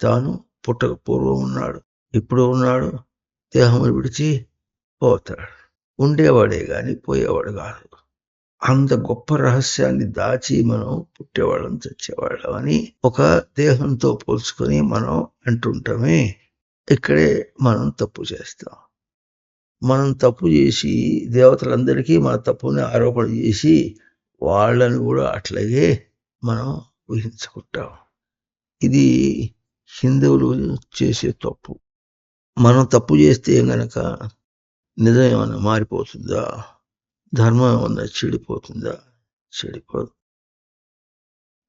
తాను పుట్టక పూర్వం ఉన్నాడు. ఇప్పుడు ఉన్నాడు. దేహమును విడిచి పోతాడు. ఉండేవాడే గాని పోయేవాడు కాదు. అంత గొప్ప రహస్యాన్ని దాచి మనం పుట్టేవాళ్ళం చచ్చేవాళ్ళం అని ఒక దేహంతో పోల్చుకొని మనం అంటుంటామే. ఇక్కడే మనం తప్పు చేస్తాం. మనం తప్పు చేసి దేవతలందరికీ మన తప్పుని ఆరోపణ చేసి వాళ్ళని కూడా అట్లాగే మనం ఊహించుకుంటాం. ఇది హిందువులు చేసే తప్పు. మనం తప్పు చేస్తే గనక నిజం ఏమన్నా మారిపోతుందా? ధర్మం ఏమన్నా చెడిపోతుందా? చెడిపోదు.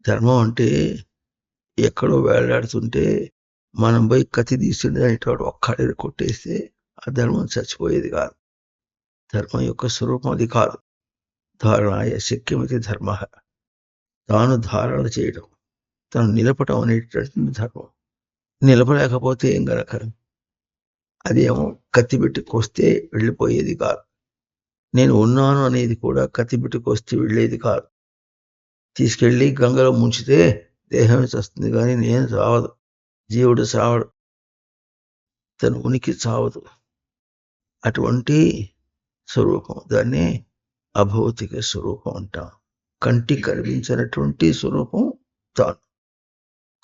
ధర్మం అంటే ఎక్కడో వేలాడుతుంటే మనం పోయి కత్తి తీస్తుండే అనేటోడు ఒక్కడే కొట్టేస్తే ఆ ధర్మం చచ్చిపోయేది కాదు. ధర్మం యొక్క స్వరూపం అది కాదు. ధారణాయ శక్యమితి ధర్మ. తాను ధారణ చేయడం తను నిలపటం అనేటటువంటి ధర్మం. నిలపలేకపోతే ఏం గనక అదేమో కత్తి పెట్టి కొస్తే వెళ్ళిపోయేది కాదు. నేను ఉన్నాను అనేది కూడా కత్తి కొస్తే వెళ్ళేది కాదు. తీసుకెళ్ళి గంగలో ముంచితే దేహం చస్తుంది కానీ నేను చావదు. జీవుడు చావడు. తన ఉనికి చావదు. అటువంటి స్వరూపం దాన్ని అభౌతిక స్వరూపం అంటాం. కంటి కనిపించినటువంటి స్వరూపం తాను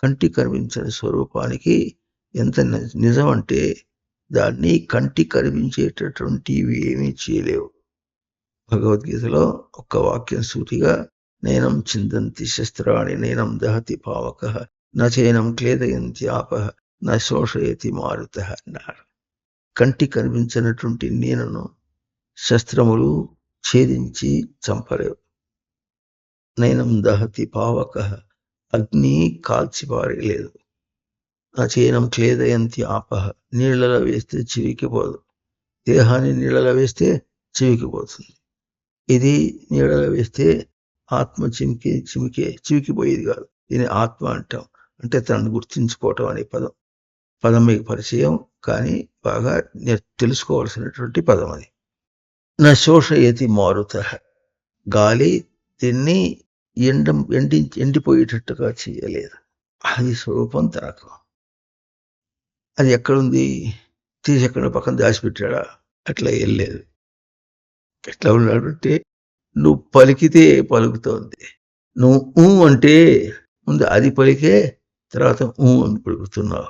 కంటి కనిపించని స్వరూపానికి ఎంత ని- నిజం అంటే దాన్ని కంటి కనిపించేటటువంటివి ఏమీ చేయలేవు. భగవద్గీతలో ఒక్క వాక్యం సూటిగా నయనం చిందంతి శస్త్రాణి నయనం దహతి పావక నచైనం క్లేదయంతి ఆప నా శోషయతి మారుత అన్నారు కంటి కనిపించినటువంటి నేనను శస్త్రములు ఛేదించి చంపలేవు. నయనం దహతి పావక అగ్ని కాల్చిపారేయలేదు నా చేయనం క్లేదయంతి ఆపహ నీళ్ళలో వేస్తే చివికిపోదు దేహాన్ని నీళ్ళలో వేస్తే చివికిపోతుంది ఇది నీళ్ళలో వేస్తే ఆత్మ చిమికి చిమికే చివికిపోయేది కాదు. దీని ఆత్మ అంటాం. అంటే తనను గుర్తించుకోవటం అనే పదం. పదం మీకు పరిచయం కానీ బాగా తెలుసుకోవాల్సినటువంటి పదం అది. నా శోషయతి మారుత. గాలి దీన్ని ఎండ ఎండి ఎండిపోయేటట్టుగా చేయలేదు. అది స్వరూపం తనకు. అది ఎక్కడుంది? తీసి ఎక్కడ పక్కన దాచిపెట్టాడా? అట్లా వెళ్ళలేదు ఎట్లా ఉన్నాడు అంటే నువ్వు పలికితే పలుకుతోంది. నువ్వు ఊ అంటే ముందు అది పలికే తర్వాత ఊ అని పలుకుతున్నావు.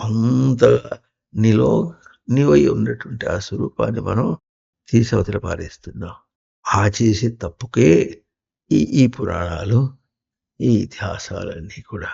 అంతగా నీలో నీవై ఉన్నటువంటి ఆ స్వరూపాన్ని మనం తీసి అవతల పారేస్తున్నాం. ఆ చేసే తప్పుకే ఈ ఈ పురాణాలు ఈ ఇతిహాసాలన్నీ కూడా